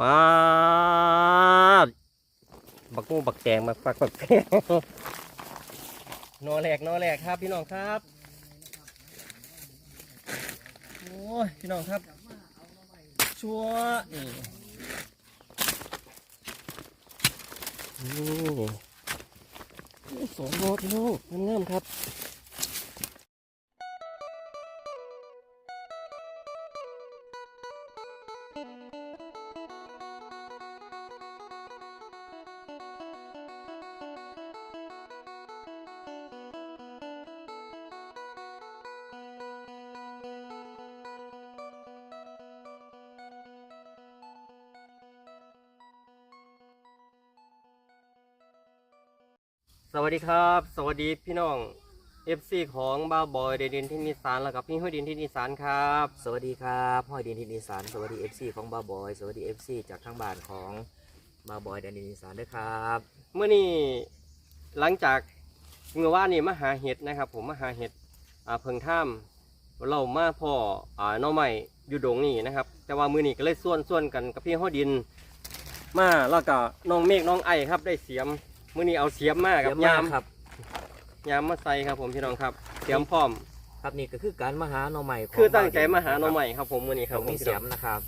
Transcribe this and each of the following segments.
ปาดบักงูบักแตงบักปักบักแตงนอแหลกนอแหลกครับ พี่น้องครับ โอ้ย พี่น้องครับ ชัวนี่นี่สองโลพี่น้องงามๆครับ สวัสดีครับ สวัสดีพี่น้อง FC ของบ้าวบอยเดดินที่นิสานแล้วกับพี่ห้อยดินที่นิสานครับ สวัสดีครับห้อยดินทินอีสานสวัสดี FC ของบาบอยสวัสดี FC จากทางบ้านของบาบอยแดนดินอีสานด้วยครับเมื่อนี้หลังจากเมื่อว่านนี่มาหาเห็ดนะครับ ผมมาหาเห็ดอ่าเพิงท่ามเรามาพ่ออ่าหน้องใหม่อยู่ดงนี่นะครับ แต่ว่ามือนี้ก็เลยส่วนส่วนกันกับพี่ห้อยดิน มาแล้วก็น้องเมฆน้องไอครับได้เสียม มือนี้เอาเสียมมากับเยี่ยมยามมากครับยามมาใส่ครับผมพี่น้องครับ เสียมพร้อม ครับนี่ก็คือการมาหาหน่อใหม่ขคือตั้งใจมาหาหน้องใหม่ครับผมมือนี้คครัรับบผมมีพี่เสีน้ยองมนะครับ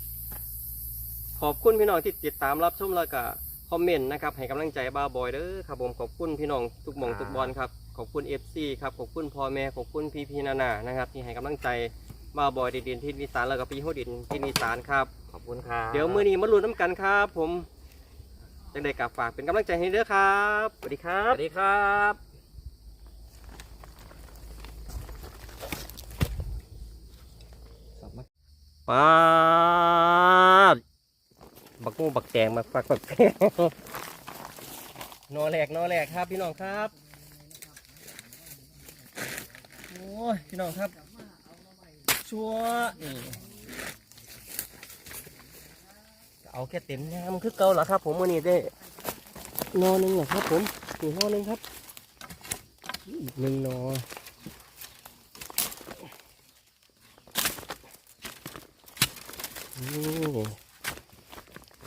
ขอบคุณพี่น้องที่ติดตามรับชมแล้วก็คอมเมนต์นะครับให้กำลังใจบ้าบอยเด้อครับผมขอบคุณพี่น้องทุกหมองครับทุกบอลครับขอบคุณ FC ครับขอบคุณพ่อแม่ขอบคุณพี่พี่นานานะครับที่ให้กำลังใจบ้าบอยเดินที่นิสานแล้วก็พี่โฮดินที่นิสานครับขอบคุณครับเดี๋ยวมื้อนี้มาลุ้นน้ำกันครับ ผม จังได้กับฝากเป็นกำลังใจให้เด้อครับสวัสดีครัสบวัสดีครับปาดบักงูบักแตงบักปักบักแตงนอแหลกนอแหลกครับพี่น้องครับ โอ้ยพี่น้องครับ ชัวนี่ เอาแค่เต็มน้ำคือเก่าแล้วครับ ผมวันนี้ได้นอหนึ่งเหรอครับ ผมอีกนอหนึ่งครับอีกหนึ่งนอ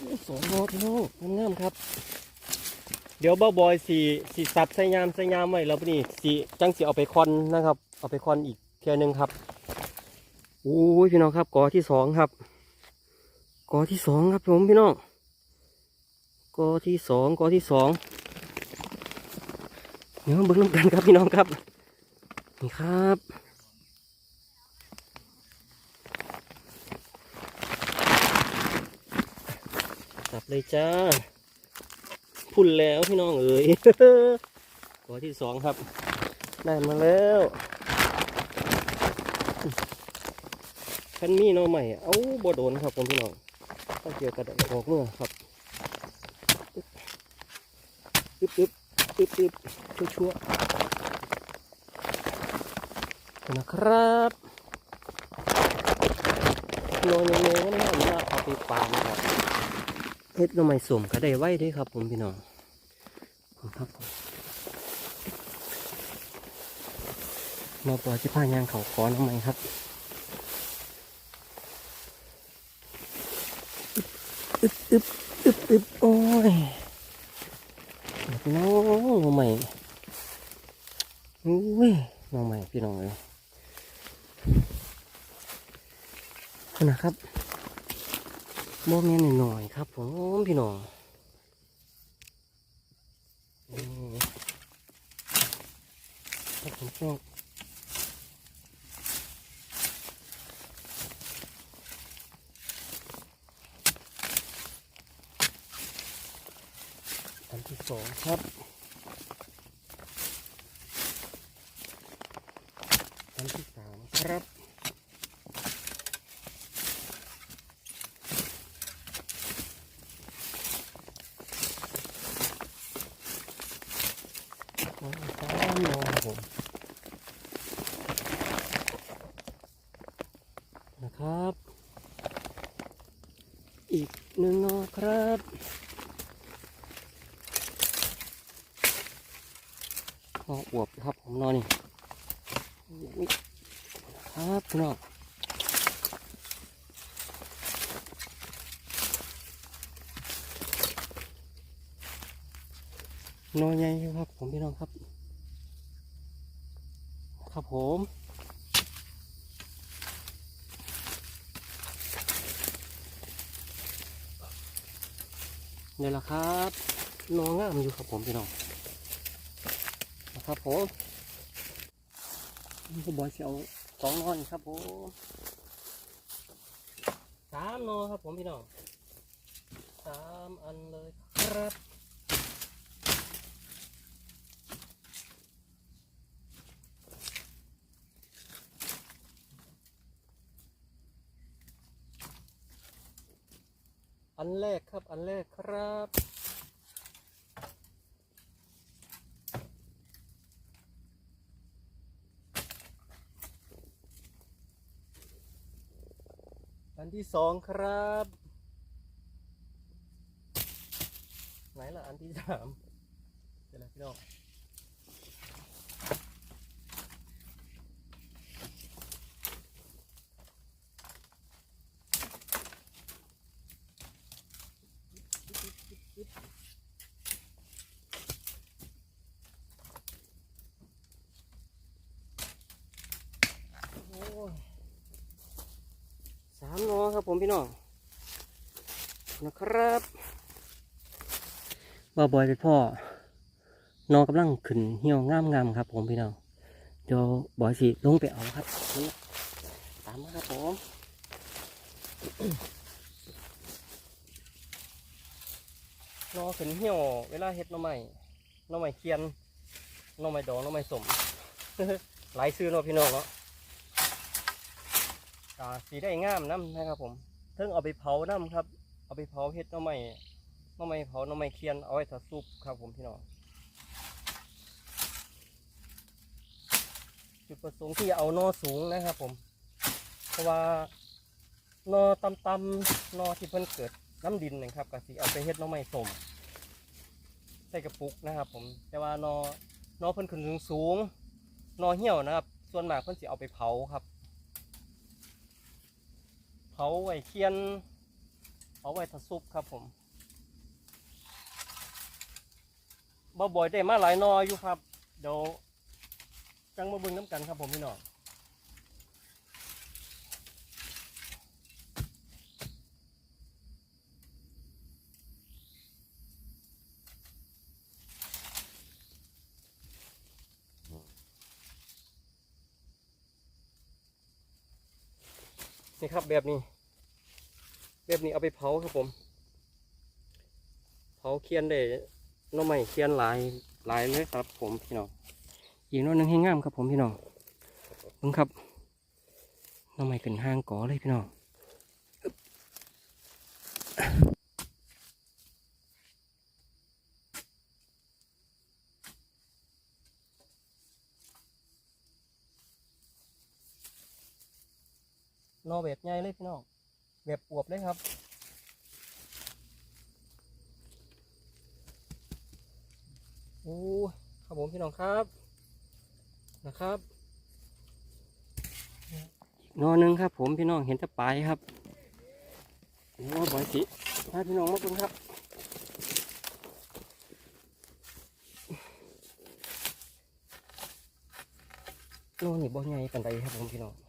นี่สองนอพี่น้องงามๆครับ เดี๋ยวบ้าบอยสีสีสับใส่ยามใส่ยามไว้แล้วนี่สีจังสีเอาไปคอนนะครับ เอาไปคอนอีกเทียหนึงครับโอ้ยพี่น้องครับกอที่สองครับ กอที่สองครับผมพี่น้องกอที่สองกอที่สองเดี๋ยวเบิ้งน้ำกันครับพี่น้องครับนี่ครับจับเลยจ้าพุ่นแล้วพี่น้องเอ๋ยตัวที่สองครับได้มาแล้วคันมีน้อใหม่ เอ้าบ่โดนครับผมพี่น้อง ต้องเกี่ยวกระดาษออกเมื่อครับอึ๊บอึ๊บอึ๊บอึ๊บชัวชัวๆนะครับนอนยังไงก็ไม่เอาเอาไปปานครับเฮ็ดน่อไม้สมก็ได้ไว้ด้วยครับผมพี่น้องผมครับผมมาปล่อยที่ผ้ายางเขาขอน่อไม้ครับ อึบอึบอึบโอ้ยพี่น้องหน่อไม้อุ้ยน่อไม้พี่น้องเลยนาดครับโมเมนหน่อยครับผมพี่น้องนี่ครับผมพี่น้องอัน ที่สองครับอันที่สามครับ คออวบครับผมนอนนี่ครับพี่น้องนอนใหญ่ครับผมพี่น้องครับ ครับผมเนี่ยแหละครับนอนง่ามอยู่ครับผมพี่น้อง ครับผมนี่ก็บอยเสียวสองนอนครับผมสามนอครับผมพี่น้องสามอันเลยครับอันแรกครับ อันแรกครับ นที่สองครับ ไหนล่ะอันที่สามเดี๋ยวนะพี่น้อง โอ้ยสามนอ ครับผมพี่น้องนะครับบ่าวบอยเป็นพ่อนอกำลังขึ้นเหี่ยวงามงามๆครับ ผมพี่น้องเดี๋ยวบอยสิลงไปเอาครับนี่ตามมาครับผมนอขึ้นเหี่ยวเวลาเฮ็ดหน่อไม้หน่อไม้เคียนหน่อไม้ดองหน่อไม้สมหลายซื้อเนาะพี่น้องเนาะ อ่าสีได้งามน้ำนะครับผมเพิ่งเอาไปเผาน้ำครับ เอาไปเผาเฮ็ดน้ำไม้น้ำไม้เผาน้ำไม้เคียนเอาไว้ถัดซุปครับผมพี่น้องจุดประสงค์ที่เอานอสูงนะครับผม เพราะว่านอต่ำๆนอที่เพิ่นเกิดน้ำดินนะครับก็สิเอาไปเฮ็ดน้ำไม้สมใส่กระปุกนะครับผมแต่ว่านอนอเพิ่นขึ้นสูงๆนอเหี่ยวนะครับ ส่วนมากเพิ่นสิเอาไปเผาครับ เผาไว้เคียนเผาไว้ทะซุปครับผมบ่บ่อยได้มาหลายนออยู่ครับ เดี๋ยวจังมาบึงน้ำกันครับผมพี่น้อง นี่ครับแบบนี้ แบบนี้เอาไปเผาครับผม เผาเคียนได้น้องใหม่เคียนหลายหลายเลยครับผมพี่น้องอีกน้องหนึ่งให้งามครับผมพี่น้องบึงครับน้องใหม่ขึ้นห้างก่อเลยพี่น้อง นอแบบใหญ่เลยพี่น้องแบบอวบเลยครับโอ้ครับผมพี่น้องครับนะครับอีกหนอหนึ่งครับ ผมพี่น้องเห็นตะปายครับโอ้บอยสิพาพี่น้องมาคุณครับนอนี่บ่ใหญ่ปานใดครับผมพี่น้อง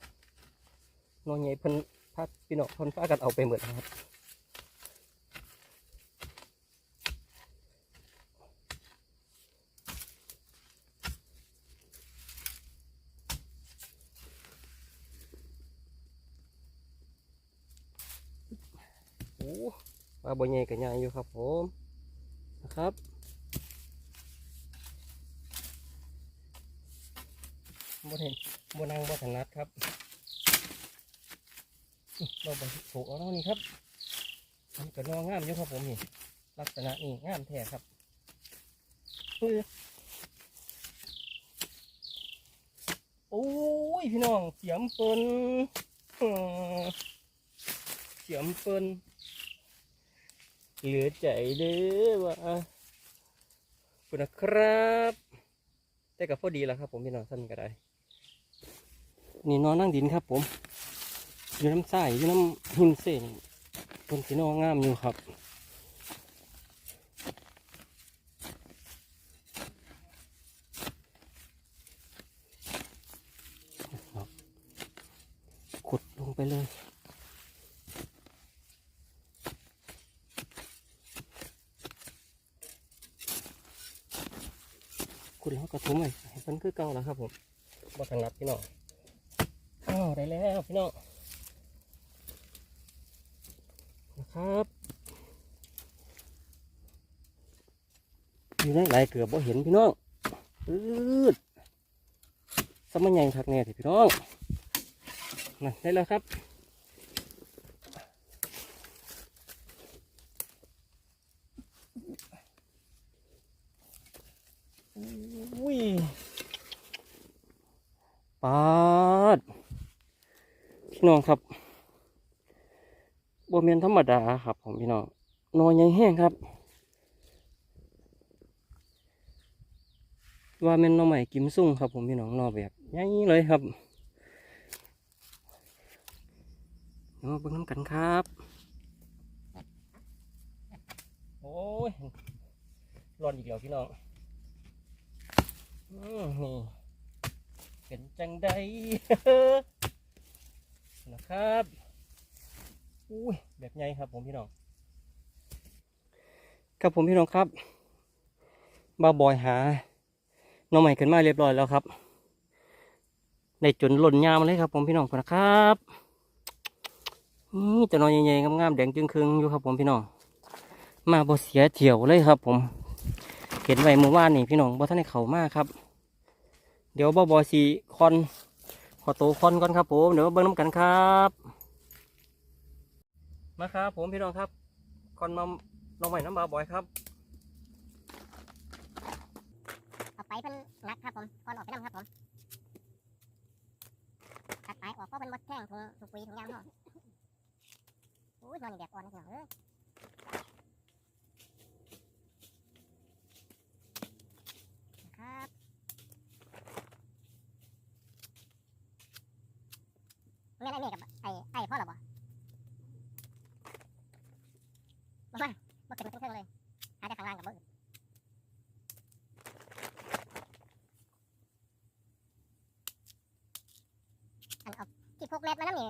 นอใหญ่เพิ่นพาพี่น้องเพิ่นพากันเอาไปหมดแล้วครับโอ้ปลาบ่ใหญ่กับใหญ่อยู่ครับผมนะครับบ่เห็นบ่นางบ่ถนัดครับ เราบ่ถูกเอาแล้วนี่ครับมันก็นองงามอยู่ครับผมนี่ลักษณะนี่งามแท้ครับโอ้ยพี่น้องเสียมเปิ้นเสียมเปิ้นเหลือใจเด้อว่าคุณนะครับแต่กับพอดีแล้วครับผมพี่น้องสั้นก็ได้ นี่นอนนั่งดินครับผม อยู่น้ำใสอยู่น้ำหุ่นเส้นเป็นสีนองามอยู่ครับขุดลงไปเลยขุดแล้วก็ทุ่มเลยมันคือเก่าแล้วครับผมมาถังนับพี่น้องอ้าวได้แล้วพี่น้อง ครับอยู่ในหลายเกือบบ่เห็นพี่น้องอืดสมัยใหญ่ทักแน่สิพี่น้องนั่นได้แล้วครับอุ้ยปาดพี่น้องครับ บวเมียนธรรมดาครับผมพี่น้องนอนยังแห้งครับ ว่าเมนนอใหม่กิมซุ่งครับผมพี่น้องนอแบบยังเลยครับมาเบิ่งน้ำกันครับ โอ้ยร้อนอีกแล้วพี่น้องอนี่เป็นจังใดนะครับ อุ้ยแบบใหญ่ครับผมพี่น้องครับผมพี่น้องครับบาบอยหาน้องใหม่ขึ้นมาเรียบร้อยแล้วครับในจนหล่นยามเลยครับ ผมพี่น้องนะครับนี่จะนอนใหญ่ๆงามๆแดงจึงครึงอยู่ครับ ผมพี่น้องมาบ่เสียเที่ยวเลยครับ ผม เห็นไว้เมื่อวานนี่พี่น้องบ่ท่านได้เขามากครับ เดี๋ยวบ่บอยสีคอนขอตัวคอนก่อนครับผมเดี๋ยวเบิ่งน้ำกันครับ มาครับผมพี่น้องครับคอนมาน้องใหม่น้ำบาบ่อยครับออกไปเพิ่นงัดครับผมก่อนออกไปน้ำครับผมตัดไปออกเพราะเพิ่นบดแท่งถุงถุงปุ๋ยถุงยางห่ออุ้ยนอนอยู่แบบอ่อนนะพี่น้องเอ้ยนะครับแม่ไอ้เมฆกับไอ้ไอ้พ่อเหรอบ่บ่มาบ่ขึ้นมาเครื่องๆเลยหาแต่ข้างล่างกับบ่อื่น อันเอาที่พกแมสมานั่นนี่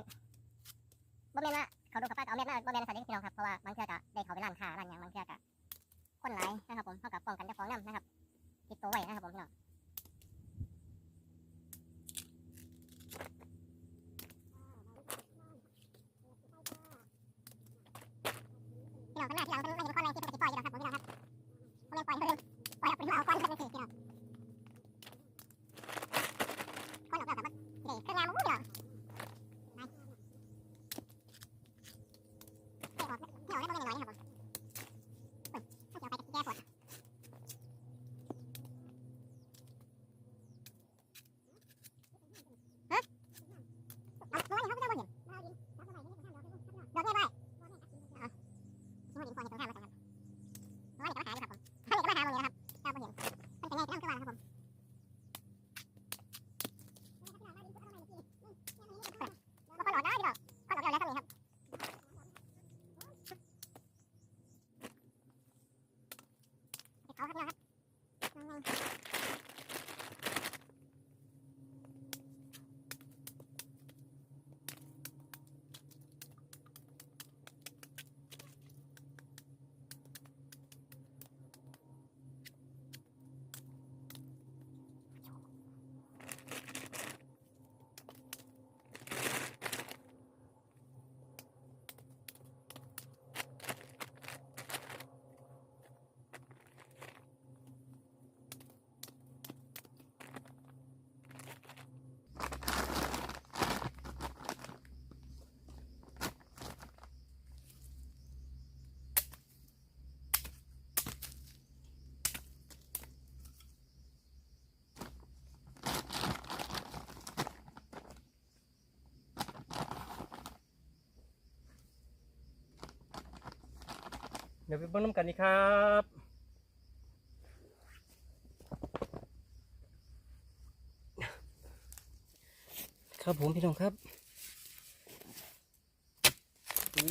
บ่แม่นว่าเขาดูกับป้าก็เอาแมสมาบ่แม่นใส่ได้พี่น้องครั บาบางเทื่อก็ได้เขาไปร้านค้าร้านหยังบางเทื่อก็คนหลายนะครับ ผมเท่ากับป้องกันเจ้าของน้ำนะครับติดตัวไว้นะครับผมพี่น้องพี่น้องข้างหน้าที่เราเป็นไม่เห็นคนแรงที่เป็นติดปล่อยอยู่นะครับผมพี่น้องครับผมยังปล่อยเพิ่น เดี๋ยวไปเบิ่งน้ำกันนี่ครับครับผมพี่น้องครับโอ้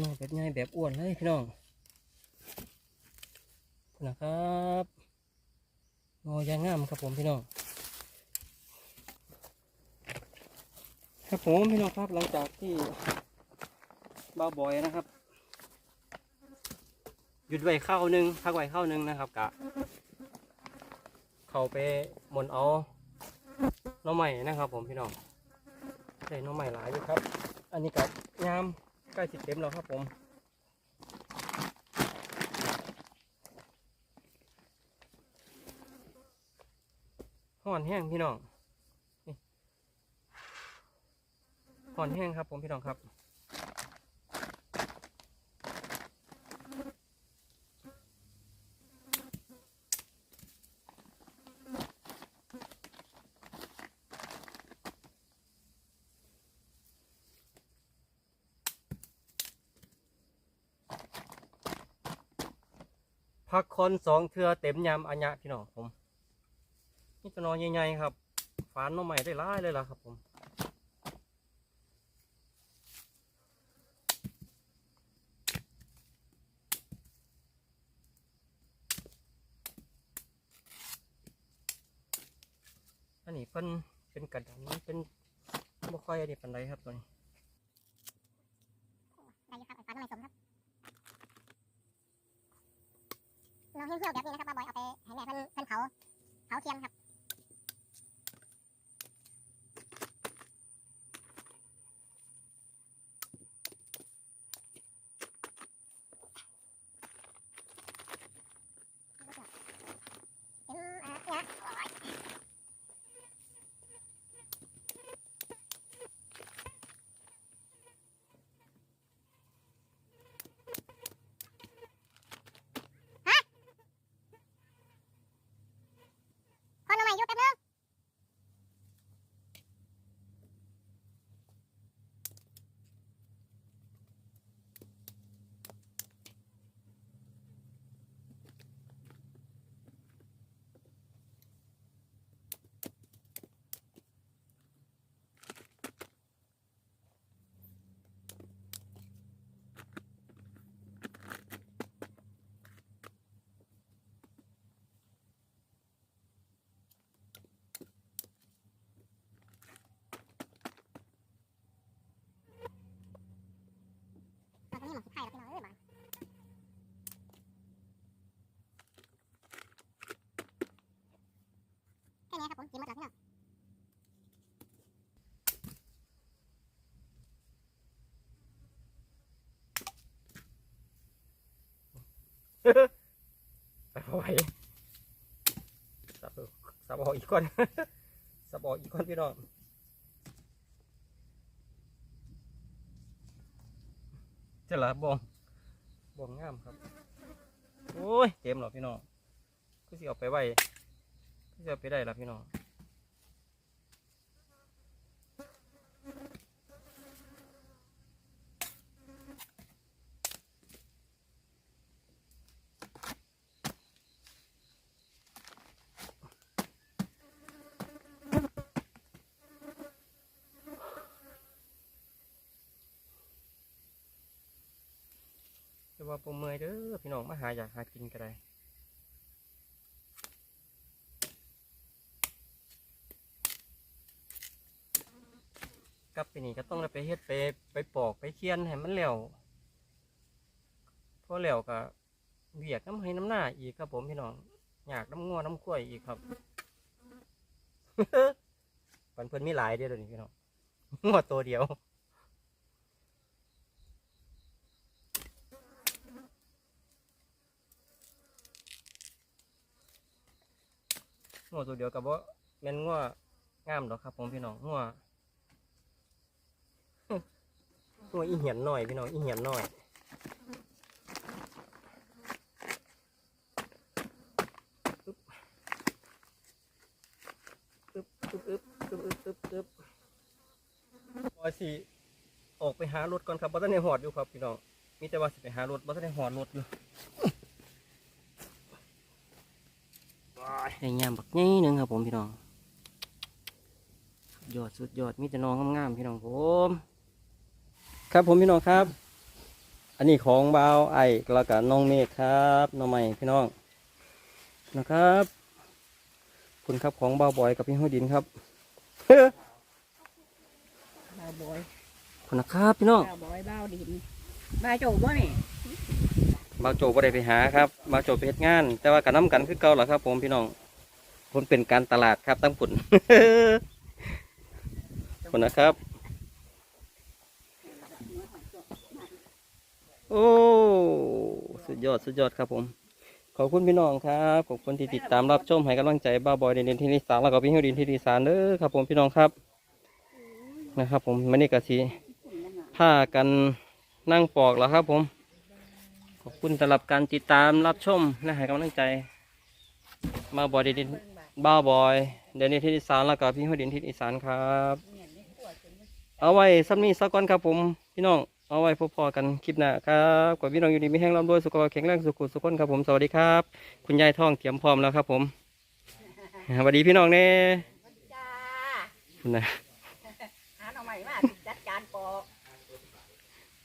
น้องแบบง่ายแบบอ้วนเลยพี่น้องนะครับงอยางงามครับผมพี่น้องครับผมพี่น้องครับหลังจากที่ บ้าบอยนะครับ หยุดไว้เข้านึงพักไว้เข้านึงนะครับกะ เข้าไปหมนเอาน้องใหม่นะครับ ผมพี่น้องได้หน้องใหม่หลายอยู่ครับ อันนี้กับยามใกล้สิเต็มแล้วครับผมห่อนแห้งพี่น้องห่อนแห้งครับผมพี่น้องครับ คนสองเทือเต็มยามอัญญะพี่น้องผมนี่จะนอนใหญ่ๆครับฟานน้องใหม่ได้ร้ายเลยล่ะครับผมอันนี้เป็นเป็นกระดันเป็นบ่ค่อยอันนี้ปันไดครับตัวนี้ได้ครับอันปลาน้ำมันสมครับ เราเหี่ยวๆแบบนี้นะครับป้าบอยเอาไปให้แม่เพิ่นเพิ่นเผาเผาเทียมครับ เป็นอ่าเนี่ย คนเอาใหม่ยุบแป๊บนึงเราต้องมีหมอนสุดท้ายแล้วพี่น้องเอ้ยบ้านแค่นี้ครับผมกินหมดแล้วพี่น้อง ไปเอาไว้สับเอาสับออกอีกก้อนสับออกอีกก้อนพี่น้องจะละบองบองงามครับ โอ้ยเต็มหรอพี่น้องก็สิเอาไปไว้ก็สิเอาไปได้ละพี่น้อง ว่าผมเมยเด้อพี่น้องมาหาอยากหากินก็ได้กลับไปนี่ก็ต้องไปเฮ็ดไปไปปอกไปเคียนให้มันแล้วพอแล้วก็เวียกน้ำให้น้ำหน้าอีกครับผมพี่น้องอยากน้ำงัวน้ำกล้วยอีกครับปันเพิ่นมีหลายเด้อเดี๋ยวนี้พี่น้องงัวตัวเดียว งัวตัวเดียวกับว่าแม่นงัวงามดอกครับ ผมพี่น้องงัวงัวอีเหียนหน่อยพี่น้องอีเหียนหน่อยอึ๊บอึ๊บอึ๊บอึ๊บอึ๊บอึ๊บอึ๊บพอสิออกไปหารถก่อนครับบัตรในหอดอยู่ครับพี่น้องมีแต่ว่าสิไปหารถบัตรในหอดรถอยู่ ได้ยามบักนี่นึงครับผมพี่น้องยอดสุดยอดมีแต่น้องงามๆพี่น้องผม ครับผมพี่น้องครับ อันนี้ของบ่าวไอ้แล้วก็น้องเมฆครับน้องใหม่พี่น้องนะครับ คุณครับของบ่าวบอยกับพี่ห้อยดินครับไหนบอยคุณนะครับพี่น้องบ้าวบอยบ้าวดินบ้าวโจบ่นี่บ่าวโจบ่ได้ไปหาครับบ่าวโจไปเฮ็ดงาน แต่ว่ากันน้ำกันคือเก่าแหละครับ ผมพี่น้อง ผมเป็นการตลาดครับตั้งผุนคุณนะครับ โอ้สุดยอดสุดยอดครับผม ขอบคุณพี่น้องครับขอบคุณที่ติดตามรับชมให้กำลังใจบ้าบอยเดนที่นิสานแล้วก็พี่เฮิวดินที่นิสานเด้อครับผมพี่น้องครับนะครับ ผมมันนี่กะสีผ้ากันนั่งปอกแล้วครับผม ขอบคุณสำหรับการติดตามรับชมและให้กำลังใจบ้าบอยเดน บ้าบอย เดนที่นิสานแล้วก็พี่ฮิวดินที่นิสานครับ เอาไว้ซ้ำนี้สักก่อนครับผม พี่น้อง เอาไว้พบพอกันคลิปหน้าครับกว่าพี่น้องอยู่ดีมีแห้งร่ำรวยสุขภาพแข็งแรงสุขุสุขคนครับผม สวัสดีครับ คุณยายท่องเตรียมพร้อมแล้วครับผมสวัสดีพี่น้องเน่จ้าคุณนะหาหน่อใหม่มาจัดการปอก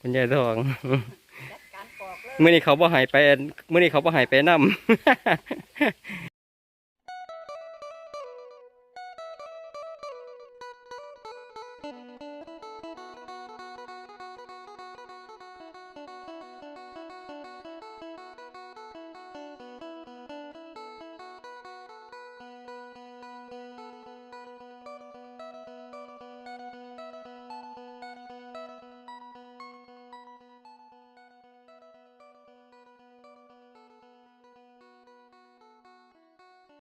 คุณยายท่องจัดการปอกเลยเมื่อนี้เขาบ่ใหายไปเมื่อนี้เขาบ่ใหายไปนำ